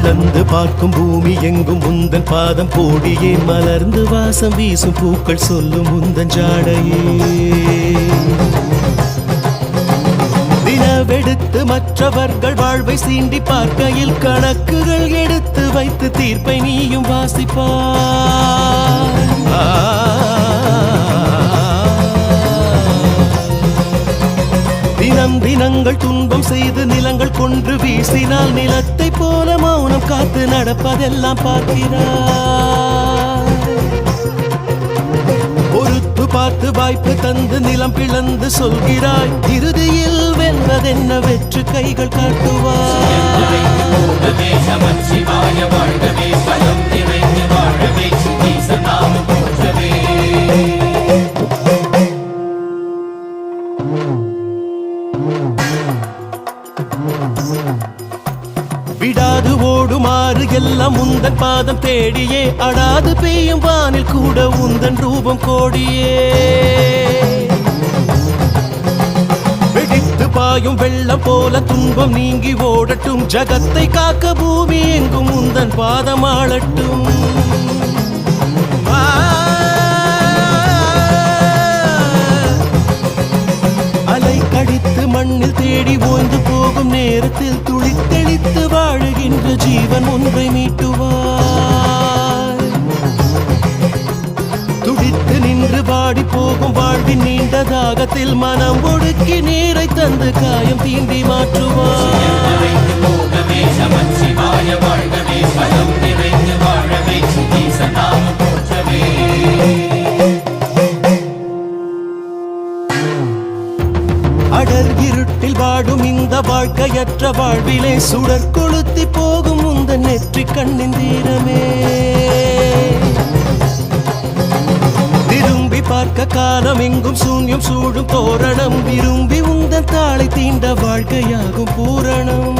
அளந்து பார்க்கும் பூமி எங்கும் முந்தன் பாதம் போடியே. மலர்ந்து வாசம் வீசும் பூக்கள் சொல்லும் முந்தன் ஜாடையே. நிலவெடுத்து மற்றவர்கள் வாழ்வை சீண்டி பார்க்கையில் கணக்குகள் எடுத்து வைத்து தீர்ப்பை நீயும் வாசிப்பாய் தினம் தினங்கள் துன்பம் செய்து நிலங்கள் கொன்று வீசினால் நிலத்தை போல மௌனம் காத்து நடப்பதெல்லாம் பார்க்கிறார் பொறுத்து பார்த்து வாய்ப்பு தந்து நிலம் பிளந்து சொல்கிறாய். இறுதியில் வெல்வதென்ன வெற்று கைகள் காட்டுவார் விடாது ஓடுமாறு எல்லாம் உந்தன் பாதம் தேடியே. அடாது பெய்யும் வானில் கூட உந்தன் ரூபம் கோடியே. வெடித்து பாயும் வெள்ளம் போல துன்பம் நீங்கி ஓடட்டும். ஜகத்தை காக்க பூமி எங்கும் உந்தன் பாதம் ஆளட்டும். அலை கடித்து மண்ணில் தேடி ஓய்ந்து போகும் நேரத்தில் துளித்து ஜீவன் ஒன்றை மீட்டுவார் துடித்து நின்று பாடி போகும் வாழ்வின் நீண்ட தாகத்தில் மனம் ஒடுக்கி நீரை தந்து காயம் தீண்டி மாற்றுவார் வாழ்க்கையற்ற வாழ்விலே சுடர் கொளுத்தி போகும் உந்த நெற்றி கண்ணின் தீரமே. திரும்பி பார்க்க காலம் எங்கும் சூன்யம் சூடும் தோரணம். விரும்பி உந்தன் தாளை தீண்ட வாழ்க்கையாகும் பூரணம்.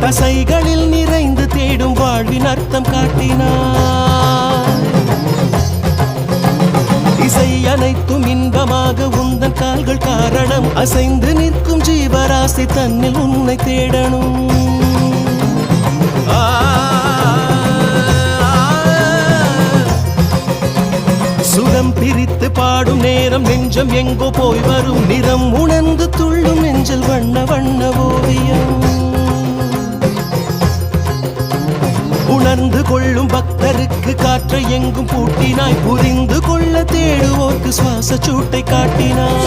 தசைகளில் நிறைந்து தேடும் வாழ்வின் அர்த்தம் காட்டினார். இசை அனைத்தும் இன்பமாக உந்தன் கால்கள் காரணம். அசைந்து நிற்கும் ஜீவராசி தன்னில் உன்னை தேடணும். ஆ, பிரித்து பாடும் நேரம் நெஞ்சம் எங்கோ போய் வரும் நிறம். உணர்ந்து துள்ளும் நெஞ்சில் வண்ண வண்ண ஓவியம். உணர்ந்து கொள்ளும் பக்தருக்கு காற்றை எங்கும் பூட்டினாய். புரிந்து கொள்ள தேடுவோர்க்கு சுவாச சூட்டை காட்டினாய்.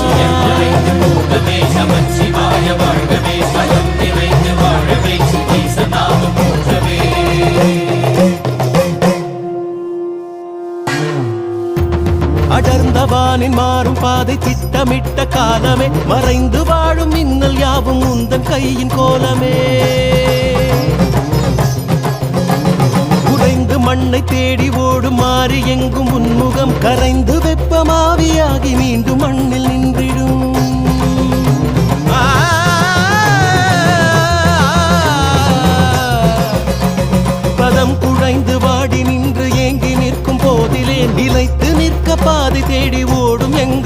அடர்ந்தவானின் மாறும் பாதை திட்டமிட்ட காலமே. மறைந்து வாழும் மின்னல் யாவும் உந்தன் கையின் கோலமே. மண்ணை தேடி ஓடும் மாறி எங்கும் உன்முகம் கரைந்து வெப்பமாவியாகி மீண்டும் மண்ணில் நின்றிடும். பதம் குழைந்து வாடி நின்று ஏங்கி நிற்கும் போதிலே நிலைத்து நிற்க பாதி தேடி ஓடும்